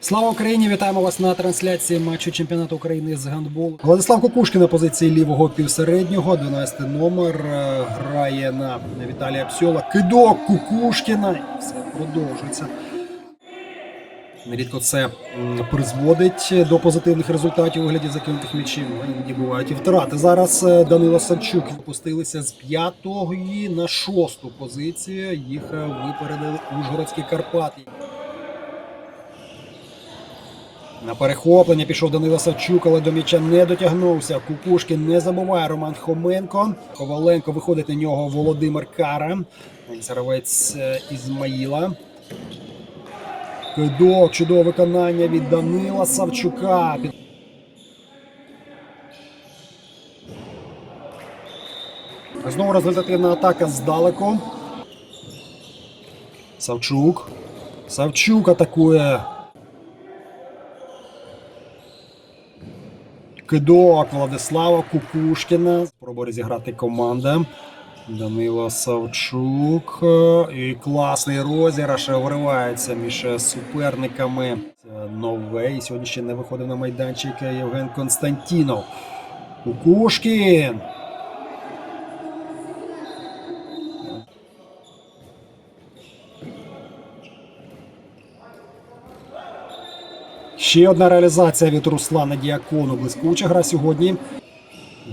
Слава Україні! Вітаємо вас на трансляції матчу чемпіонату України з гандболу. Владислав Кукушкін на позиції лівого півсереднього, 12 номер. е, Грає на Віталія Псьола. Кидок Кукушкіна. Все продовжується. Нерідко це призводить до позитивних результатів у вигляді закинутих м'ячів. Іноді бувають і втрати. Зараз е, Данило Савчук опустилися з п'ятої на шосту позицію. Їх е, випередили Ужгородські Карпати. На перехоплення пішов Данило Савчук, але до м'яча не дотягнувся. Кукушкін не забуває Роман Хоменко. Коваленко виходить на нього Володимир Кара. Гравець е, Ізмаїла. Кидок, чудове виконання від Данила Савчука. Знову результативна атака здалеку. Савчук. Савчук атакує. Кидок Владислава Кукушкіна. Спробує зіграти команда. Данило Савчук. І класний розіграш вривається між суперниками. Це Новий. Сьогодні ще не виходив на майданчик Євген Константінов. Кукушкін. Ще одна реалізація від Руслана Діакону. Блискуча гра сьогодні.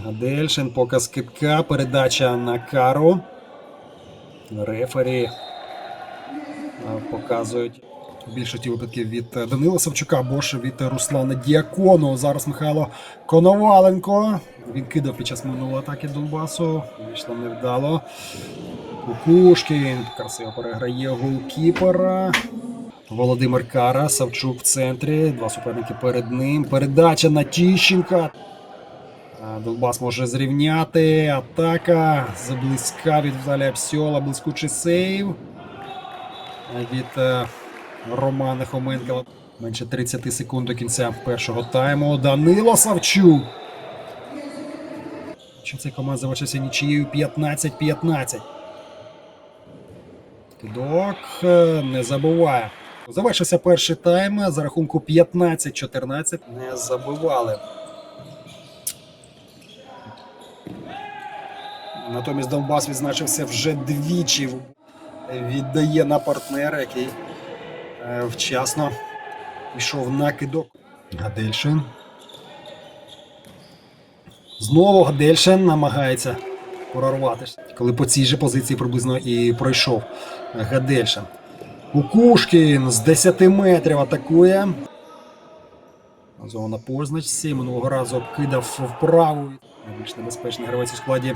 Гадельшин, показ китка, передача на кару. Рефері показують більшості випадків від е, Данила Савчука або ж від Руслана Діакону. Зараз Михайло Коноваленко. Він кидав під час минулої атаки Донбасу. Вийшло невдало. Кукушкін красиво переграє голкіпера. Володимир Кара, Савчук в центрі. Два суперники перед ним. Передача на Тіщенка. Донбас може зрівняти. Атака. Заблизька від Віталія Псьола. Блискучий сейв. Від е, Романа Хоменка. Менше 30 секунд до кінця першого тайму. Данило Савчук. Що цей команд завершився нічиєю 15-15. Кидок е, не забуває. Завершився перший тайм за рахунку 15-14. Не забивали. Натомість Донбас відзначився вже двічі. Віддає на партнера, який е, вчасно пішов на кидок. Гадельшин. Знову Гадельшин намагається прорватися. Коли по цій же позиції приблизно і пройшов Гадельшин. Кукушкін з 10 метрів атакує. Зона позначці. Минулого разу кидав вправу. Найбільш небезпечний гравець у складі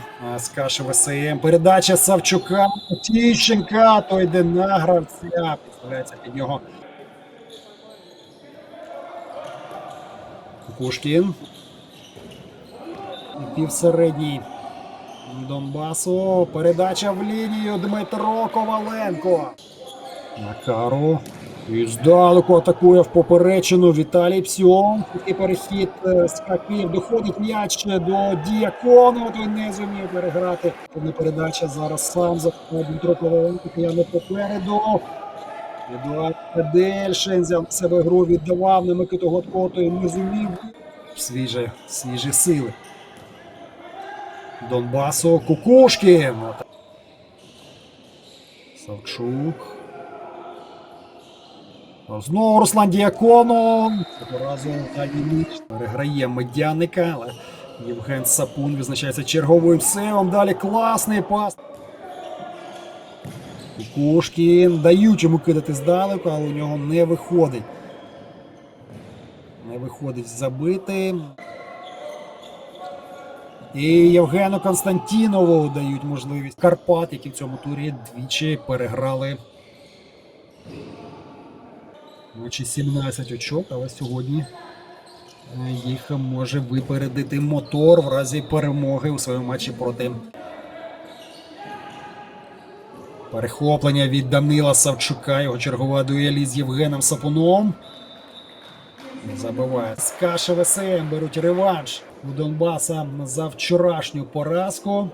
каші ВСМ. Передача Савчука. Тіщенка. Той йде на гравця. Підставляється під нього. Кукушкін. Півсередній Донбасу. Передача в лінію Дмитро Коваленко. На кару. І здалеку атакує в поперечину Віталій Псьон. Такий перехід е, скаків. Доходить м'яч до Діакону. Той не зумів переграти. Одна передача зараз сам за Дмитро Коваленко. Кияни попереду. Едуард Дельшин взяв себе гру, віддавав на Микиту Гладко, той не зумів. Свіжі, свіжі сили. Донбасу Кукушкін. Савчук. Знову Руслан Діакону. Цього разу Дані переграє медяника, але Євген Сапун визначається черговим сейвом. Далі класний пас. Кукушкін дають йому кидати здалеку, але у нього не виходить. Не виходить забити. І Євгену Константінову дають можливість Карпат, які в цьому турі двічі переграли. Наче 17 очок, але сьогодні е, їх може випередити мотор в разі перемоги у своєму матчі проти. Перехоплення від Данила Савчука. Його чергова дуелі з Євгеном Сапуном. Забиває. З ВСМ беруть реванш у Донбаса за вчорашню поразку.